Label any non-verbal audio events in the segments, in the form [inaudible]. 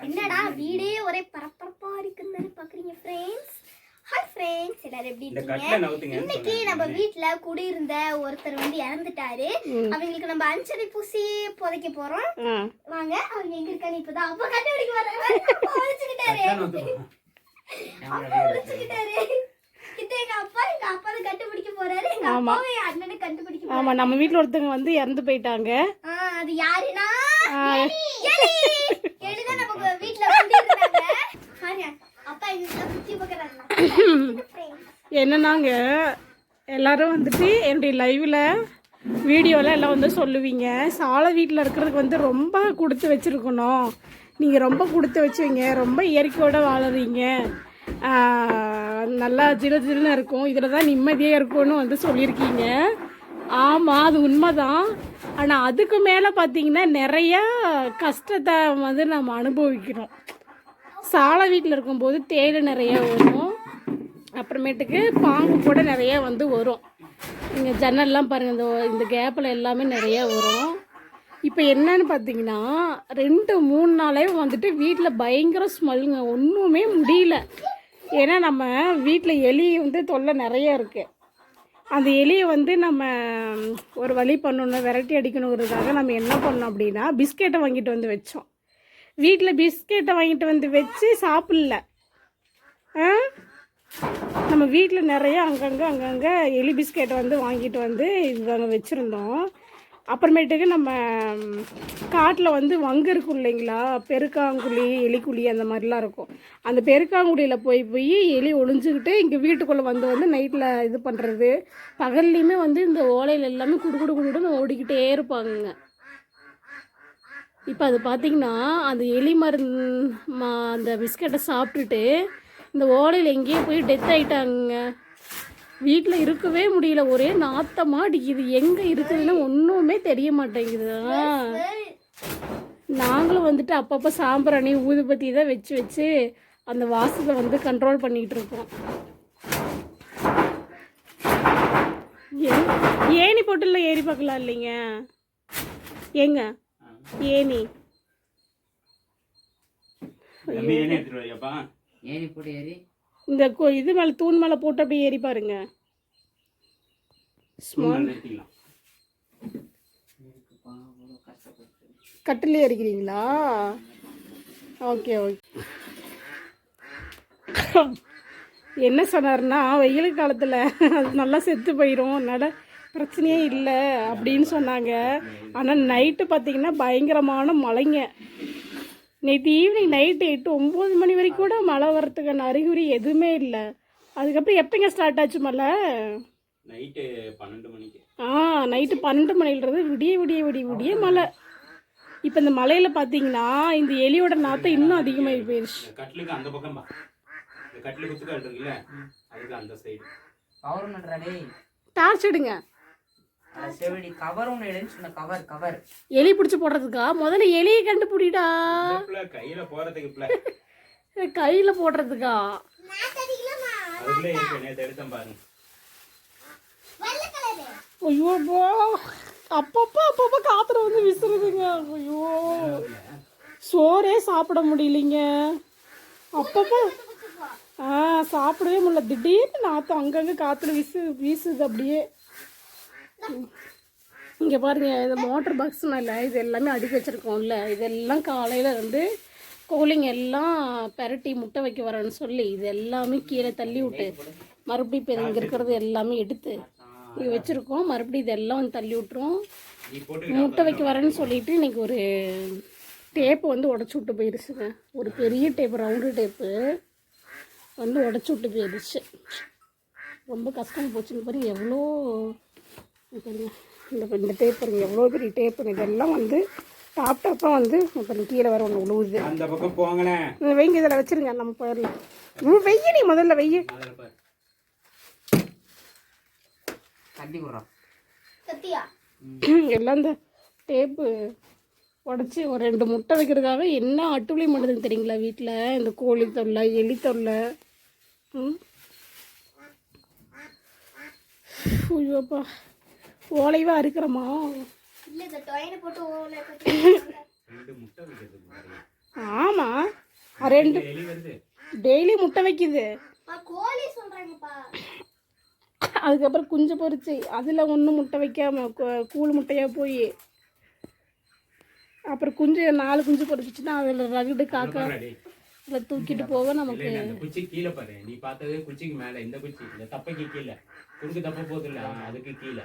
என்னடா வீடே ஒரே பரபரப்பா இருக்குன்னு தானே பாக்குறீங்க ஃப்ரெண்ட்ஸ் ஹாய் ஃப்ரெண்ட்ஸ் எல்லாரும் எப்படி இருக்கீங்க? இன்னைக்கு நம்ம வீட்ல குடியிருந்த ஒருத்தர் வந்து இறந்துட்டாரு. அவங்களுக்கு நம்ம அஞ்சலி பூசி புதைக்க போறோம். வாங்க அவங்க எங்க இருக்கான்னு இப்பதான் அப்பா கண்டுபிடிக்க வர்றாரு அப்பா ஒழிச்சுக்கிட்டாரு அப்பா ஒழிச்சுக்கிட்டாரு ஆமா. நம்ம வீட்ல ஒருத்தவங்க வந்து இறந்து போயிட்டாங்க. அது யாருன்னா? நமக்கு வீட்ல அப்பா [laughs] என்னன்னாங்க எல்லாரும் வந்துட்டு என்னுடைய லைவில் வீடியோவில் எல்லாம் வந்து சொல்லுவீங்க. சாலை வீட்டில் இருக்கிறதுக்கு வந்து ரொம்ப கொடுத்து வச்சுருக்கணும். நீங்கள் ரொம்ப கொடுத்து வச்சுவீங்க. ரொம்ப இயற்கையோடு வாழுறீங்க. நல்லா ஜில ஜிலுன்னு இருக்கும். இதில் தான் நிம்மதியாக இருக்கும்னு வந்து சொல்லியிருக்கீங்க. ஆமாம் அது உண்மைதான். ஆனால் அதுக்கு மேலே பார்த்தீங்கன்னா நிறையா கஷ்டத்தை வந்து நம்ம அனுபவிக்கிறோம் சாலை வீட்டில் இருக்கும்போது தேடு நிறையா வரும் அப்புறமேட்டுக்கு பாம்பு கூட நிறையா வந்து வரும் இங்கே ஜன்னல்லாம் பாருங்கள் இந்த இந்த கேப்பில் எல்லாமே நிறையா வரும் இப்போ என்னன்னு பார்த்தீங்கன்னா ரெண்டு மூணு நாளே வந்துட்டு வீட்டில் பயங்கர ஸ்மெல்லுங்க ஒன்றுமே முடியல. ஏன்னா நம்ம வீட்டில் எலி வந்து தொல்லை நிறைய இருக்குது அந்த எலியை வந்து நம்ம ஒரு வழி பண்ணணும் விரட்டி அடிக்கணுங்கிறதுக்காக நம்ம என்ன பண்ணோம் அப்படின்னா பிஸ்கெட்டை வாங்கிட்டு வந்து வச்சோம். வீட்டில் பிஸ்கெட்டை வாங்கிட்டு வந்து வச்சு சாப்பிடல. ஆ? நம்ம வீட்டில் நிறைய அங்கங்கே அங்கங்கே எலி பிஸ்கெட்டை வந்து வாங்கிட்டு வந்து இவங்க வச்சுருந்தோம். அப்புறமேட்டுக்கு நம்ம காட்டில் வந்து வங்கு இருக்கும் இல்லைங்களா? பெருக்காங்குழி எலிக்குழி அந்த மாதிரிலாம் இருக்கும். அந்த பெருக்காங்குழியில் போய் போய் எலி ஒளிஞ்சுக்கிட்டு இங்கே வீட்டுக்குள்ளே வந்து வந்து நைட்டில் இது பண்ணுறது பகல்லையுமே வந்து இந்த ஓலையில் எல்லாமே குடு குடு குடுன்னு ஓடிக்கிட்டே இருப்பாங்க இப்போ அது பார்த்தீங்கன்னா அந்த எலி மருந்து அந்த பிஸ்கட்டை சாப்பிட்டுட்டு இந்த ஓலையில் எங்கேயோ போய் டெத் ஆயிட்டாங்க வீட்டில் இருக்கவே முடியல. ஒரே நாத்தமாக அடிக்குது. எங்கே இருக்குதுன்னு ஒன்றுமே தெரிய மாட்டேங்குது. ஆ. நாங்களும் வந்துட்டு அப்பப்போ சாம்பிராணி ஊதுபத்தி தான் வச்சு வச்சு அந்த வாசத்தை வந்து கண்ட்ரோல் பண்ணிகிட்டு இருக்கோம். ஏ- ஏணி போட்டுல ஏறி பார்க்கலாம் இல்லைங்க? ஏங்க? ஏணி. ஏணி போட்டு ஏறி. இந்த இது மேலே தூண் மேலே போட்டு அப்படியே ஏறி பாருங்க. கஷ்டப்பட்டு கட்டிலே ஏறிக்கிறீங்களா? ஓகே ஓகே என்ன சொன்னார்னா வெயில் காலத்தில் அது நல்லா செத்து போயிடும் நட பிரச்சனையே இல்லை அப்படின்னு சொன்னாங்க. ஆனால் நைட்டு பார்த்தீங்கன்னா பயங்கரமான மழைங்க. நேற்று ஈவினிங் நைட்டு எட்டு ஒம்பது மணி வரைக்கும் கூட மழை வர்றதுக்கான அறிகுறி எதுவுமே இல்லை. அதுக்கப்புறம் எப்போங்க ஸ்டார்ட் ஆச்சு மழை? நைட்டு பன்னெண்டு மணிக்கு. ஆ நைட்டு பன்னெண்டு மணிலிருந்து விடிய விடிய விடிய விடிய மழை. இப்போ இந்த மலையில் பார்த்தீங்கன்னா இந்த எலியோட நாத்தம் இன்னும் அதிகமாகி போயிடுச்சு இந்த கட்டிலுக்கு அந்த பக்கம் பா. இந்த கட்டிலு குத்துக்கால் இருக்குல்ல அதுக்கு அந்த சைடு டார்ச் எடுங்க. செவடி கவர் ஒன்று எடுன்னு சொன்ன கவர் கவர் எலி பிடிச்சி போடுறதுக்கா? முதல்ல எலியை கண்டுபிடிடா. கையில போறதுக்கு கையில் போடுறதுக்கா? ஐயோ போ அப்பப்போ அப்பப்போ காத்துல வந்து விசுறுதுங்க. ஐயோ. சோறே சாப்பிட முடியலைங்க. அப்பப்போ. ஆ சாப்பிடவே முடியல. திடீர்னு நாத்தம் அங்கங்கே காற்றுல வீசு வீசுது அப்படியே. இங்கே பாருங்க இந்த மோட்டர் பாக்ஸ்னால இது எல்லாமே அடுக்கி வச்சுருக்கோம்ல இதெல்லாம் காலையில் வந்து கோழிங்க எல்லாம் பெரட்டி முட்டை வைக்க வரேன்னு சொல்லி இது எல்லாமே கீழே தள்ளி விட்டு மறுபடியும் இப்போ இங்கே இருக்கிறது எல்லாமே எடுத்து இங்கே வச்சுருக்கோம். மறுபடியும் இதெல்லாம் வந்து தள்ளி விட்டுரும் முட்டை வைக்க வரேன்னு சொல்லிட்டு இன்னைக்கு ஒரு டேப்பு வந்து உடச்சி விட்டு போயிடுச்சுங்க ஒரு பெரிய டேப்பு ரவுண்டு டேப்பு வந்து உடச்சி விட்டு போயிடுச்சு ரொம்ப கஷ்டம் போச்சுங்க பாருங்க எவ்வளோ இந்த இந்த டேப் பாருங்க எவ்வளோ பெரிய டேப்பு இதெல்லாம் வந்து டாப் டாப்பாக வந்து இப்போ கீழே வர ஒன்று உழுவுது அந்த பக்கம் போங்கண்ணே. இந்த வெய்ங்க இதில் வச்சிருங்க நம்ம போயிடலாம் ம், வெய்ய நீ முதல்ல வெய்ய. எல்லாம் இந்த டேப்பு உடச்சி ஒரு ரெண்டு முட்டை வைக்கிறதுக்காக என்ன அட்டுவலி பண்ணுதுன்னு தெரியுங்களா வீட்டில்? இந்த கோழி தொல்லை எலி தொல்லை. ம்? ஐயோப்பா. ஓலைவா இருக்கிறோமா? இல்ல இந்த டொயனை போட்டு ஓல ரெண்டு டெய்லி முட்டை வைக்குது. அதுக்கப்புறம் குஞ்சு பொரிச்சு அதில் ஒன்றும் முட்டை வைக்காம கூழ் முட்டையாக போய் அப்புறம் குஞ்சு நாலு குஞ்சு பொரிச்சிச்சுன்னா அதில் ரகுடு காக்கா. அதில் தூக்கிட்டு போக நமக்கு அந்த குச்சி கீழே பாரு. நீ பார்த்தது குச்சிக்கு மேல இந்த குச்சி இந்த தப்பைக்கு கீழே. குறுக்கு தப்ப போகுது இல்ல அதுக்கு கீழே.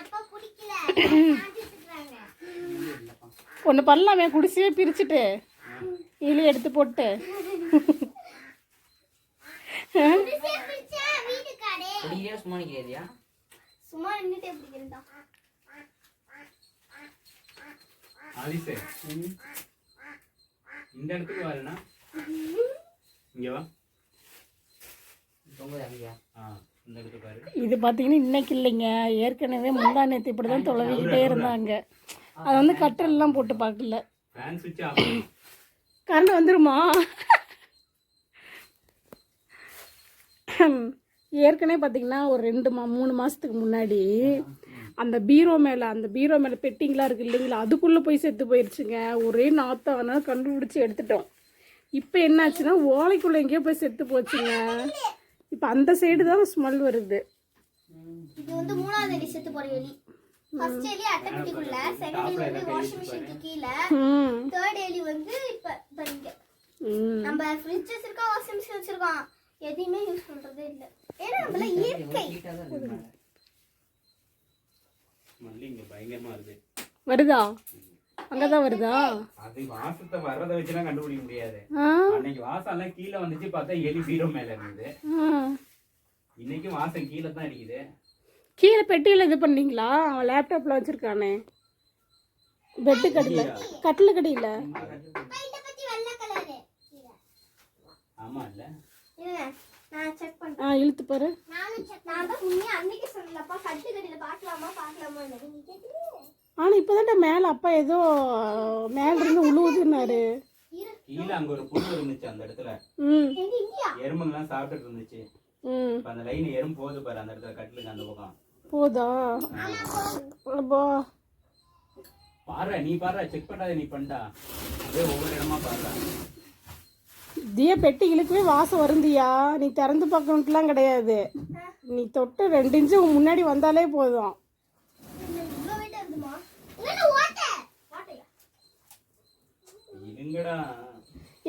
அப்பா பிடிக்கல. காஞ்சிட்டு இருக்காங்க. இல்லைப்பா. ஒன்று பண்ணலாமே குடிசையே பிரிச்சுட்டு இலி எடுத்து போட்டு குடிசையை பிடிச்சா வீட்டுக்காரே. குடிக்கிறியா சும்மா சும்மா நின்னுட்டே இந்த இடத்துக்கு வரனா? இங்க வா. இது பார்த்தீங்கன்னா இன்னைக்கு இல்லைங்க. ஏற்கனவே முந்தா நேற்று இப்படி தான் தொலைவிக்கிட்டே இருந்தாங்க. அது வந்து கட்டல்லாம் போட்டு பார்க்கல. ஃபேன் சுவிட்ச் ஆஃப் கரண்ட் வந்துருமா? ஏற்கனவே பார்த்தீங்கன்னா ஒரு ரெண்டு மா மூணு மாதத்துக்கு முன்னாடி அந்த பீரோ மேலே அந்த பீரோ மேலே பெட்டிங்லாம் இருக்கு இல்லைங்களா? அதுக்குள்ளே போய் செத்து போயிடுச்சுங்க ஒரே நாத்தம். அதனால கண்டுபிடிச்சி எடுத்துட்டோம். இப்போ என்னாச்சுன்னா ஓலைக்குள்ளே எங்கேயோ போய் செத்து போச்சுங்க. இப்போ அந்த சைடு தான் ஸ்மெல் வருது. இது வந்து மூணாவது எலி செத்து போற எலி. ஃபர்ஸ்ட் எலி அட்டைப்பெட்டிக்குள்ள செகண்ட் எலி வந்து வாஷிங் மிஷினுக்கு கீழே. ம். தேர்ட் எலி வந்து இப்ப இப்ப இங்க. ம். நம்ம ஃப்ரிட்ஜ் வச்சிருக்கோம் வாஷிங் மிஷின் வச்சிருக்கோம். எதையுமே யூஸ் பண்றதே இல்ல. ஏன்னா நம்மள இயற்கை. வருதா. அங்கே தான் வருதா? அது வாசத்தை வர்றதை வச்சுலாம் கண்டுபிடிக்க முடியாது. ஆ. அன்னைக்கு வாசம் எல்லாம் கீழே வந்துச்சு பார்த்தா எலி பீரோ மேல இருந்தது இன்னைக்கு வாசம் கீழே தான் அடிக்குது கீழே பெட்டியில் இது பண்ணீங்களா? அவன் லேப்டாப்பில் வச்சுருக்கானே. பெட்டு கடியில் கட்டில் கடியில் அப்பா இந்த பத்தி வெள்ளை கலரு ஆமா இல்ல ஆ இழுத்து பாரு. தான் ஆனால் இப்போ மேலே அப்பா ஏதோ மேல இருந்து உழுவுதுன்னாரு. கீழே அங்க ஒரு புழு இருந்துச்சு அந்த இடத்துல. எறும்புங்கெல்லாம் சாப்பிட்டுட்டு இருந்துச்சு. ம். இப்ப அந்த லைன் எறும்பு போகுது பாரு அந்த இடத்துல கட்டிலுக்கு அந்த பக்கம். போதா? பாரு நீ பாரு செக் பண்ணாத நீ பண்ணா ஒவ்வொரு இடமா பாரு. தியா பெட்டி இழுக்கவே வாசம் வருந்தியா? நீ திறந்து பார்க்கணுட்டுலாம் கிடையாது. நீ தொட்டு ரெண்டு இன்ச்சு முன்னாடி வந்தாலே போதும்.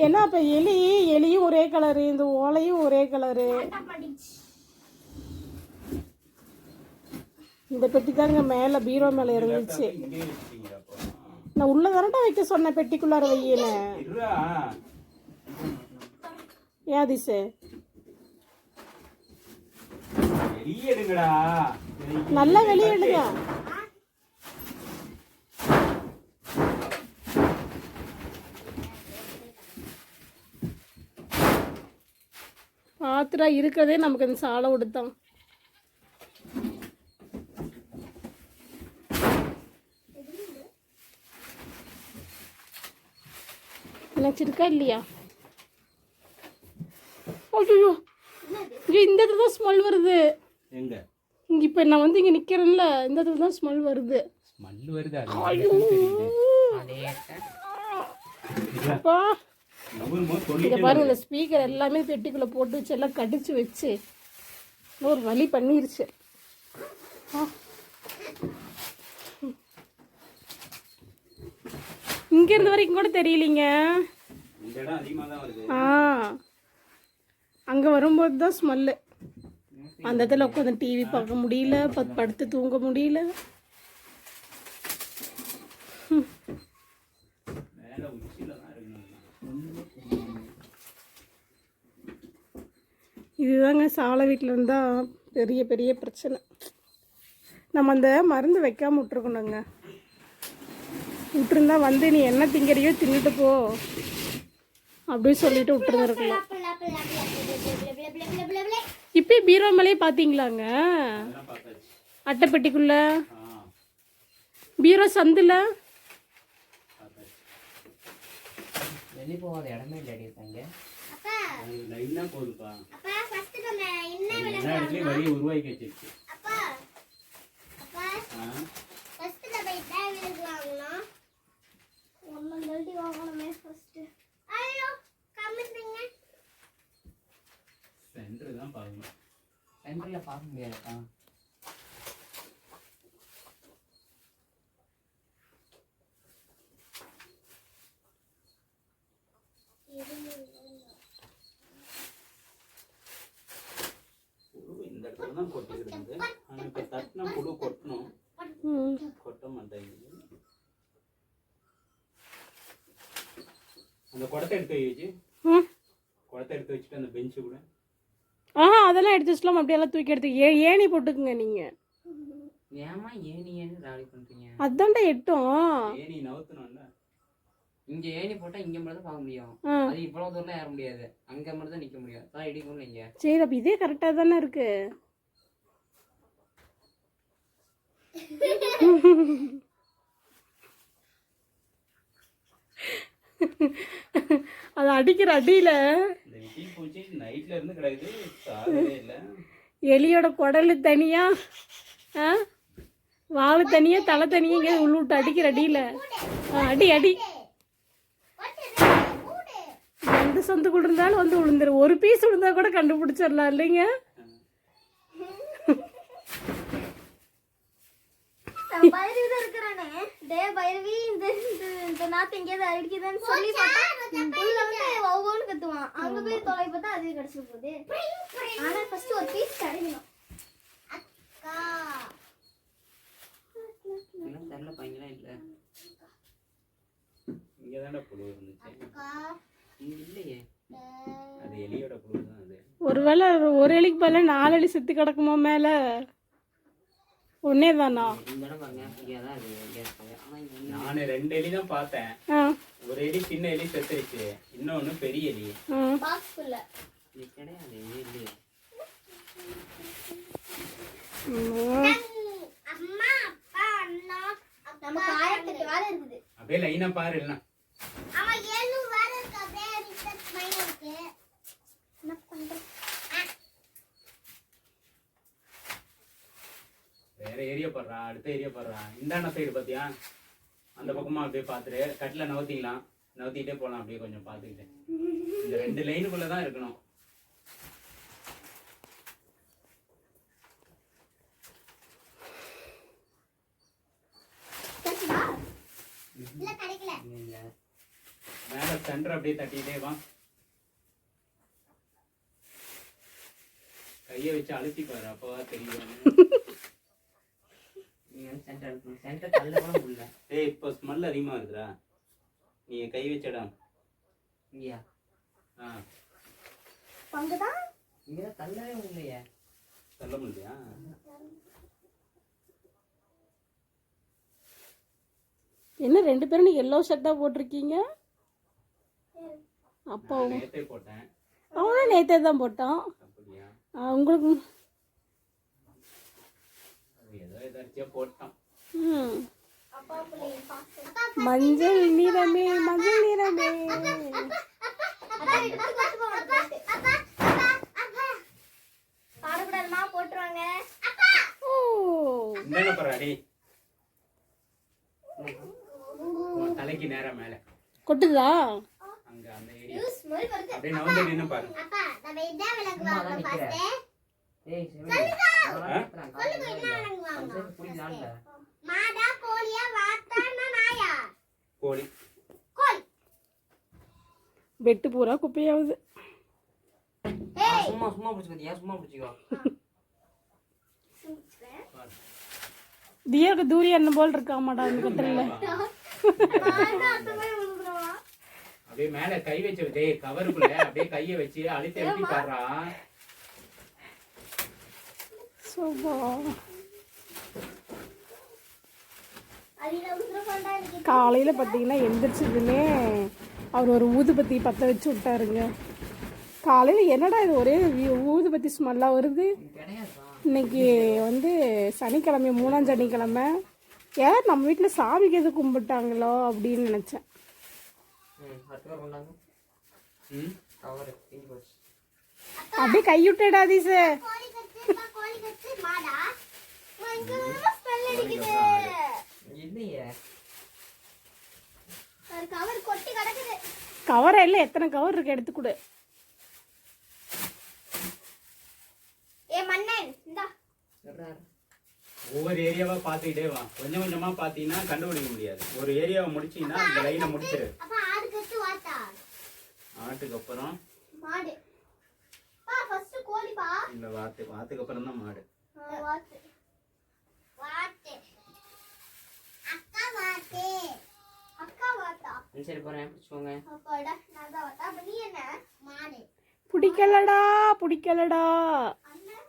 ஏன்னா இப்போ எலி எலியும் ஒரே கலரு இந்த ஓலையும் ஒரே கலரு இந்த பெட்டி தாங்க மேலே பீரோ மேலே இருந்துச்சு அப்போ. நான் உள்ள தானடா வைக்க சொன்னேன் பெட்டிக்குள்ளார வையின்னு. ஏன் அதிசு நல்லா வெளியே எடுங்க. பாத்துடா இருக்கிறதே நமக்கு இந்த சாலை கொடுத்தான் நினச்சிருக்கா இல்லையா? ஐயோ இங்கே இந்த இடத்துல தான் ஸ்மெல் வருது. எங்க? இங்கே இப்போ நான் வந்து இங்கே நிற்கிறேன்ல இந்த இடத்துல தான் ஸ்மெல் வருது. ஸ்மெல் வருது அது அப்பா. இதை பாருங்க இந்த ஸ்பீக்கர் எல்லாமே பெட்டிக்குள்ளே போட்டு வச்சு எல்லாம் கடிச்சு வச்சு ஒரு வழி பண்ணிருச்சு. ஆ. இங்க இருந்த வரைக்கும் கூட தெரியலீங்க. ஆ. அங்கே வரும்போது தான் ஸ்மெல்லு அந்த இடத்துல உட்காந்து டிவி பார்க்க முடியல படுத்து தூங்க முடியல. இதுதாங்க சாலை வீட்டில் இருந்தால் பெரிய பெரிய பிரச்சனை. நம்ம அந்த மருந்து வைக்காமல் விட்ருக்கணுங்க விட்டுருந்தா வந்து நீ என்ன திங்கறியோ தின்னுட்டு போ. அப்படின்னு சொல்லிட்டு விட்டுருந்துருக்கலாம். இப்போ பீரோ மேலேயே பார்த்தீங்களாங்க அட்டைப்பெட்டிக்குள்ள? பீரோ சந்தில்? வெளியே போகாத இடமே இல்லை அடி இருக்காங்க. அப்பா. அது லைனா போகுதுப்பா. எல்லா இடத்துலயும் வழி உருவாக்கி விலை வாங்கணும்? ஃபர்ஸ்ட் ஐயோ கம்மிங்க சென்டர் தான் பார்க்கணும். சென்டரில் பார்க்க முடியாதுக்கா இந்த இடத்துல தான் கொட்டிக்கிட்டு இருந்து ஆனால் இப்போ தட்டினா புழு கொட்டணும். கொட்ட மாட்டேங்குது. அந்த குடத்தை எடுத்து வச்சு குடத்தை எடுத்து வச்சுட்டு அந்த பெஞ்சு கூட. அதெல்லாம் எடுத்து வச்சுலாம் அப்படியெல்லாம் தூக்கி எடுத்து ஏ ஏணி போட்டுக்குங்க நீங்கள் ஏமா ஏணி ஏன்னு ராடி பண்ணுறீங்க அதான்டா எட்டும். இங்கே ஏணி போட்டால் இங்கே மட்டும் பார்க்க முடியும். அது இவ்வளோ தூரம் ஏற முடியாது. அங்கே மட்டும் தான் நிற்க முடியும். அதான் இடிக்கும் இங்கே. சரி அப்போ இதே கரெக்டாக தானே இருக்கு. அது அடிக்கிற அடியில் நைட்ல இருந்து கிடக்குது சாகவே இல்லை. எலியோட குடல் தனியாக ஆ? வால் தனியாக தலை தனியாக இங்கே உள்ளுட்டு அடிக்கிற அடியில். அடி அடி. எந்த சொந்தக்குள்ள இருந்தாலும் வந்து விழுந்துரும் ஒரு பீஸ் விழுந்தா கூட கண்டுபிடிச்சிடலாம் இல்லைங்க? பைரவி இருக்கிறானே. டே பைரவி இந்த இந்த இந்த நாத்து எங்கேயாவது அடிக்குதுன்னு சொல்லி பார்த்தா உள்ள வந்து ஒவ்வொன்று கத்துவான். அங்க போய் தொலை பார்த்தா அது கிடைச்சிட்டு போகுது. ஆனா ஃபர்ஸ்ட் ஒரு பீஸ் கிடைக்கணும் அக்கா. இன்னும் தெரில பையங்களாம் இல்லை. இங்கே தானே புழு இருந்துச்சு அக்கா. இங்கே இல்லையே. அது எலியோட புழு தான் அது. ஒருவேளை ஒரு எலிக்கு பதிலா நாலு எலி செத்து கிடக்குமா மேலே? ஒன்னே தானா நான் ரெண்டு எலி தான் பார்த்தேன். ஒரு எலி சின்ன எலி செத்துருச்சு. இன்னொன்னு பெரிய எலி. ஆ. பாக்ஸ் ஃபுல்ல இது கிடையாது இது இல்லையே ம். அம்மா அப்பா அண்ணா நமக்கு ஆயிரத்தெட்டு வேலை இருக்குது அப்படியே லைனா பாரு இல்லைன்னா ஆமா ஏழு வேலை இருக்கு அப்படியே ரிசர்ச் மைண்ட் இருக்கு என்ன பண்றது வேற ஏரியா போடுறா அடுத்த ஏரியா போடுறா இந்தாண்ட சைடு பாத்தியா? அந்த பக்கமா அப்படியே பாத்துரு. கட்டில நவுத்திக்கலாம் நவுத்திட்டே போலாம் அப்படியே கொஞ்சம் பாத்துக்கிட்டு. இந்த ரெண்டு லைனுக்குள்ள தான் இருக்கணும். மேல சென்டர் அப்படியே தட்டிட்டே வா. கையை வச்சு அழுத்தி பாரு அப்பவா தெரியும். [laughs] எடுக்கணும் சென்டர் தள்ள கூட முடியல ஏய் இப்போ ஸ்மெல் அதிகமா இருக்குதா நீ கை வச்சடா. இங்கேயா? ஆ. பங்குதான் இங்கே தள்ளவே முடியலையே. என்ன ரெண்டு பேரும் எல்லோ ஷர்ட்டாக போட்டிருக்கீங்க? அப்பா நான் நேத்தே போட்டேன். அவனும் நேற்றே தான் போட்டான் உங்களுக்கு இந்தாண்ட பாரு அடி உன் தலைக்கு நேரா மேல. கொட்டுதா? அங்க அந்த ஏரியா. அப்படியே நவந்து நின்னு பாரு அப்பா நம்ம. ஃபர்ஸ்ட் ஏய் சிவனி வாங்கணும் புரியலாம்ல மாடா கோழியா வாத்தானா நாயா கோழி. கோழி வெட்டு பூரா குப்பையாகுது ஏய் சும்மா சும்மா பிடிச்சிக்கோ ஏன் சும்மா பிடிச்சிக்கோ? பாரு. தியாவுக்கு தூரி அண்ணன் போல் இருக்காமாடா அந்த கத்திரில அப்படியே மேல கை வச்சு கவருக்குள்ள அப்படியே கைய வச்சு அழுத்தி அழுத்தி பாடுறா சோபா காலையில் பார்த்தீங்கன்னா எந்திரிச்சதுமே அவர் ஒரு ஊதுபத்தி பற்ற வச்சு விட்டாருங்க. காலையில் என்னடா இது ஒரே ஊதுபத்தி ஸ்மெல்லாக வருது? இன்னைக்கு வந்து சனிக்கிழமை மூணாம் சனிக்கிழமை. யார் நம்ம வீட்டில் சாமிக்கு எது கும்பிட்டாங்களோ அப்படின்னு நினச்சேன். அப்படியே கைவிட்டுடா கவர் கொட்டி கிடக்குது. கவர் இல்லை எத்தனை கவர் இருக்கு எடுத்து கொடு. ஏ மன்னன் இந்தா. ஒவ்வொரு ஏரியாவா பார்த்துக்கிட்டே வா. கொஞ்சம் கொஞ்சமா பார்த்தீங்கன்னா கண்டுபிடிக்க முடியாது. ஒரு ஏரியாவை முடிச்சீங்கன்னா இந்த லைனை முடிச்சிரு. ஆட்டுக்கு அப்புறம் மாடு. பா ஃபர்ஸ்ட் கோழி பா இந்த வாத்து வாத்துக்கு அப்புறம் தான் மாடு. ஆ, வாத்து. வாத்து. அக்கா வாத்து. அக்கா வாத்தா? இந்த சைடு போறேன். பிடிச்சோங்க அப்பாடா நான் தான் வாத்தா. அப்ப நீ என்ன? மாடு. பிடிக்கலடா பிடிக்கலடா. அண்ணன்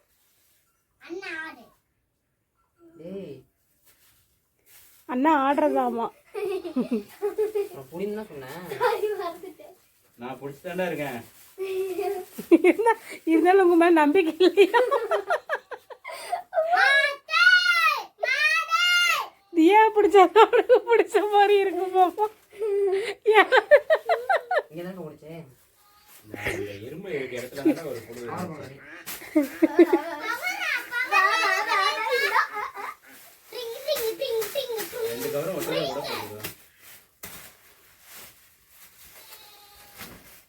அண்ணன் ஆடு. டேய் அண்ணா ஆடுறதாமா [laughs] நான் புடின்னு சொன்னேன். சாரி நான் பிடிச்சி இருக்கேன். இருந்தாலும் உங்க மேல நம்பிக்கை இல்லையா தியா பிடிச்சா அவனுக்கு பிடிச்ச மாதிரி இருக்கு பாப்பா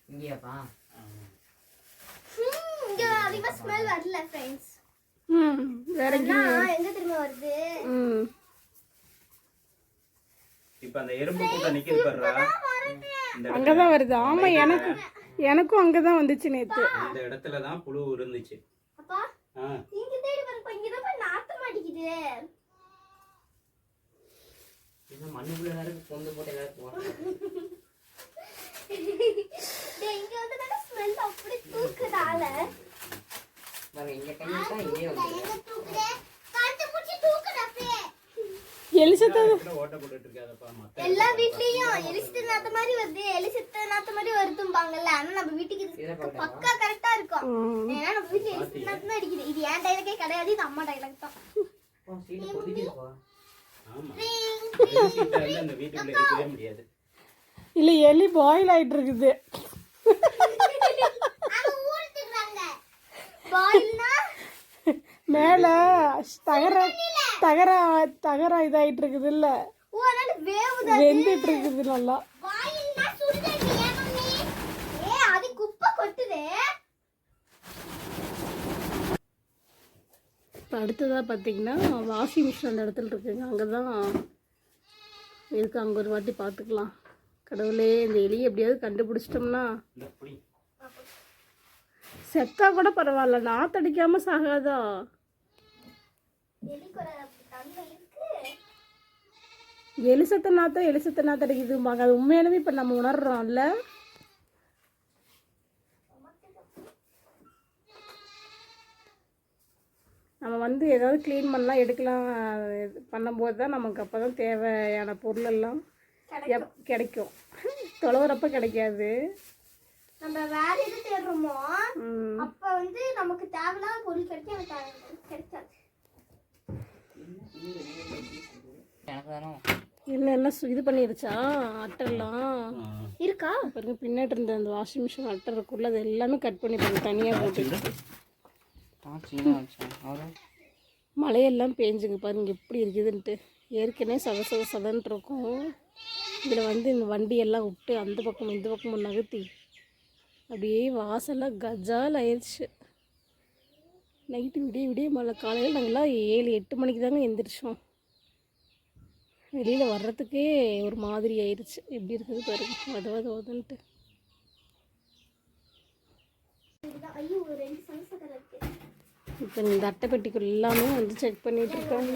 இங்கே அதிகமா ஸ்மெல் வரல ஃப்ரெண்ட்ஸ் ம் வேற எங்க திரும்ப வருது? ம். இப்ப அந்த எறும்பு கூட்டம் நிக்குது பாருடா. இடத்துல அங்கதான் வருது. ஆமா எனக்கு எனக்கும் அங்கதான் வந்துச்சு நேத்து. இந்த இடத்துல தான் புழு இருந்துச்சு அப்பா இங்க தேடி பாருப்பா இங்க தான் நாத்தம் அடிக்குது. என்ன மண்ணுக்குள்ள எல்லாரும் பொந்து போட்டு எல்லாரும் போகிறேன் டேய், இங்க வந்து தானே ஸ்மெல் அப்படி தூக்குது எலிசத்த? எல்லா வீட்லயும் எலிசிட்ட நாத்த மாதிரி வருது எலிசிட்ட நாத்த மாதிரி வருதும்பாங்கல்ல ஆனா நம்ம வீட்டுக்கு பக்கா கரெக்டா இருக்கும். ஏன்னா நம்ம வீட்டுல எலிசிட்ட நாத்தம் தான் அடிக்குது. இது ஏன் டைலாக்கே கிடையாது இது அம்மா டைலாக் தான். இல்ல எலி பாயில் ஆயிட்டு இருக்குது. மேல தகர தகர தகர இதாயிட்டு இருக்குது இல்ல வெந்துட்டு இருக்குது நல்லா. பாயில்னா சுடுதண்ணி ஏன் மம்மி? ஏ அது குப்பை கொட்டுதே. இப்போ அடுத்ததாக பார்த்தீங்கன்னா வாஷிங் மிஷின் அந்த இடத்துல இருக்குங்க. அங்கே தான் இருக்கு அங்கே ஒரு வாட்டி பார்த்துக்கலாம் கடவுளே இந்த எலியை எப்படியாவது கண்டுபிடிச்சிட்டோம்னா. செத்தா கூட பரவாயில்ல. நாத்தடிக்காம சாகாதா? எலிக்குற தன்மை இருக்கு. எலி செத்த நாத்தம் எலி செத்த நாத்தம் அடிக்குதும்பாங்க. அது உண்மையாலுமே இப்போ நம்ம உணர்றோம்ல. நம்ம வந்து ஏதாவது க்ளீன் பண்ணலாம் எடுக்கலாம். பண்ணும்போது தான் நமக்கு அப்போ தான் தேவையான பொருள் எல்லாம் எப் கிடைக்கும். தொலைவுறப்ப கிடைக்காது. நம்ம வேற எது தேடுறோமோ. அப்ப வந்து நமக்கு தேவையில்லாத பொருள் அது கிடைக்காது. எல்லாம் இது பண்ணிருச்சா? அட்டைலாம் ஆ. இருக்கா? பாருங்க பின்னாடி இருந்த அந்த வாஷிங் மிஷின் அட்டை இருக்குள்ள அது எல்லாமே கட் பண்ணிட்டாங்க தனியாக போட்டு. மழையெல்லாம் பேஞ்சுங்க பாருங்க எப்படி இருக்குதுன்ட்டு. ஏற்கனவே சத சத சதன்ட்டு இருக்கும். இதில் வந்து இந்த வண்டியெல்லாம் விட்டு அந்த பக்கம் இந்த பக்கம் நகர்த்தி அப்படியே வாசல்லாம் கஜால் ஆயிடுச்சு நைட்டு விடிய விடிய மழை. காலையில் நாங்கள்லாம் ஏழு எட்டு மணிக்கு தாங்க எந்திரிச்சோம். வெளியில் வர்றதுக்கே ஒரு மாதிரி ஆயிடுச்சு எப்படி இருக்குது பாருங்க. ரெண்டு சமசக்கரை இருக்கு இப்போ இந்த அட்டைப்பெட்டிக்குள்ள எல்லாமே வந்து செக் பண்ணிட்டு இருக்காங்க.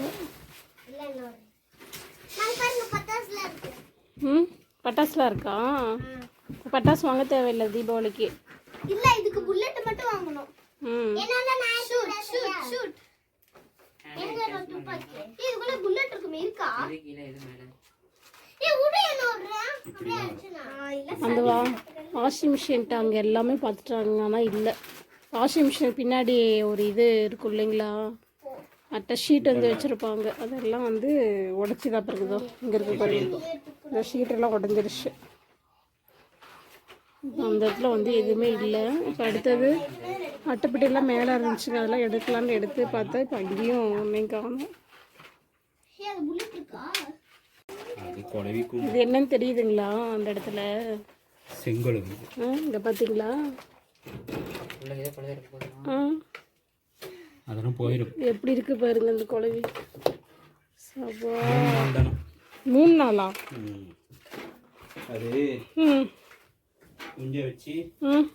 ம் பட்டாசுலாம் இருக்கா? பட்டாசு வாங்க தேவையில்லை தீபாவளிக்கு. இல்ல இதுக்கு புல்லட் மட்டும் வாங்கணும். ம். என்னன்னா நான் ஷூட் ஷூட் ஷூட் எங்க துப்பாக்கி? இதுக்குள்ள புல்லட் இருக்குமே இருக்கா? இது கீழே இது மேலே ஏய் உடு என்ன விடுறேன் அப்படியே அடிச்சுனா. இல்ல அந்த வா வாஷிங் மிஷின்ட்டு அங்கே எல்லாமே பார்த்துட்டாங்க ஆனால் இல்லை. வாஷிங் மிஷின் பின்னாடி ஒரு இது இருக்கும் இல்லைங்களா? அட்டை ஷீட் வந்து வச்சுருப்பாங்க. அதெல்லாம் வந்து உடச்சி தான் இருக்குதோ இங்கே இருக்க பாருங்க இந்த ஷீட்டெல்லாம் உடஞ்சிருச்சு. அந்த இடத்துல வந்து எதுவுமே இல்லை. இப்போ அடுத்தது அட்டைப்பெட்டியெல்லாம் மேலே இருந்துச்சுங்க. அதெல்லாம் எடுக்கலான்னு எடுத்து பார்த்தா இப்போ அங்கேயும் ஒன்றையும் காணும். இது என்னன்னு தெரியுதுங்களா அந்த இடத்துல? செங்கொழுகு ஆ இங்கே பார்த்தீங்களா? அதெல்லாம் போயிடும். எப்படி இருக்கு பாருங்க இந்த குழவி மூணு நாளா. அது ம். குஞ்ச வச்சு ம்.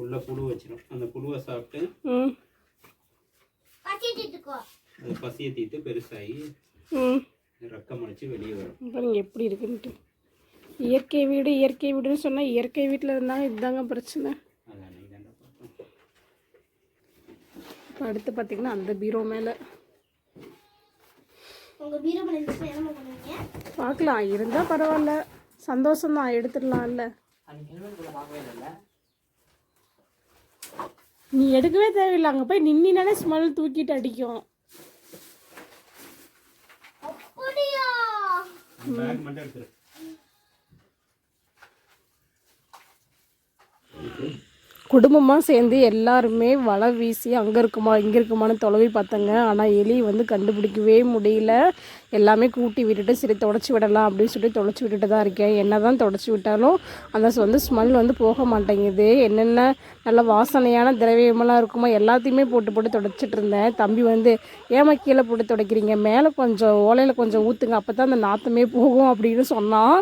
உள்ள புழு வச்சிடும் அந்த புழுவை சாப்பிட்டு அது பசியை தீர்த்து பெருசாகி ம். ரக்கம் அடிச்சு வெளியே வரும். பாருங்க எப்படி இருக்குன்ட்டு. இயற்கை வீடு இயற்கை வீடுன்னு சொன்னால் இயற்கை வீட்டில் இருந்தாங்க இதுதாங்க பிரச்சனை. இப்போ அடுத்து பார்த்தீங்கன்னா அந்த பீரோ மேலே. உங்க பீரோ இருந்துச்சுன்னா என்ன பண்ணுவீங்க பார்க்கலாம். இருந்தால் பரவாயில்ல. சந்தோஷம்தான் எடுத்துடலாம்ல. நீ எடுக்கவே தேவையில்லை அங்கே போய் நின்னாலே ஸ்மெல் தூக்கிட்டு அடிக்கும். குடும்பமாக சேர்ந்து எல்லாருமே வலை வீசி அங்கே இருக்குமா இங்கே இருக்குமான்னு தொலைவி பார்த்தாங்க. ஆனால் எலி வந்து கண்டுபிடிக்கவே முடியல. எல்லாமே கூட்டி விட்டுட்டு சரி தொடச்சி விடலாம் அப்படின்னு சொல்லி தொடச்சி விட்டுட்டு தான் இருக்கேன். என்ன தான் தொடச்சி விட்டாலும் அந்த வந்து ஸ்மெல் வந்து போக மாட்டேங்குது. என்னென்ன நல்ல வாசனையான திரவியமெல்லாம் இருக்குமோ எல்லாத்தையுமே போட்டு போட்டு தொடச்சிட்டு இருந்தேன். தம்பி வந்து ஏமா கீழே போட்டு துடைக்கிறீங்க? மேலே கொஞ்சம் ஓலையில் கொஞ்சம் ஊற்றுங்க அப்போ தான் அந்த நாத்தமே போகும் அப்படின்னு சொன்னான்.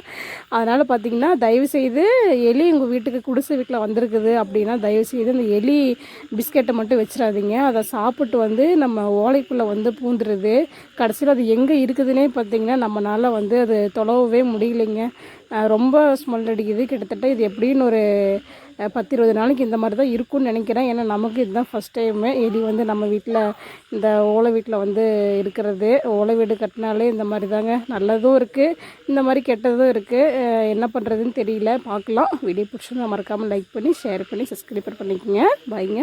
அதனால் பார்த்தீங்கன்னா தயவு செய்து எலி உங்கள் வீட்டுக்கு குடிசை வீட்டில் வந்திருக்குது அப்படின்னா தயவு செய்து அந்த எலி பிஸ்கெட்டை மட்டும் வச்சிடாதீங்க. அதை சாப்பிட்டு வந்து நம்ம ஓலைக்குள்ளே வந்து பூந்துருது. கடைசியில் அது எங்கே இருக்குதுன்னே பார்த்தீங்கன்னா நம்மளால் வந்து அது தொலைவவே முடியலைங்க. ரொம்ப ஸ்மெல் அடிக்குது. கிட்டத்தட்ட இது எப்படின்னு ஒரு பத்து இருபது நாளைக்கு இந்த மாதிரி தான் இருக்கும்னு நினைக்கிறேன். ஏன்னா நமக்கு இதுதான் ஃபஸ்ட் டைமு எலி வந்து நம்ம வீட்டில் இந்த ஓலை வீட்டில் வந்து இருக்கிறது. ஓலை வீடு கட்டினாலே இந்த மாதிரி தாங்க நல்லதும் இருக்குது இந்த மாதிரி கெட்டதும் இருக்குது என்ன பண்ணுறதுன்னு தெரியல. பார்க்கலாம். வீடியோ பிடிச்சிருந்தா மறக்காமல் லைக் பண்ணி ஷேர் பண்ணி சப்ஸ்கிரைபர் பண்ணிக்கோங்க. பாய்ங்க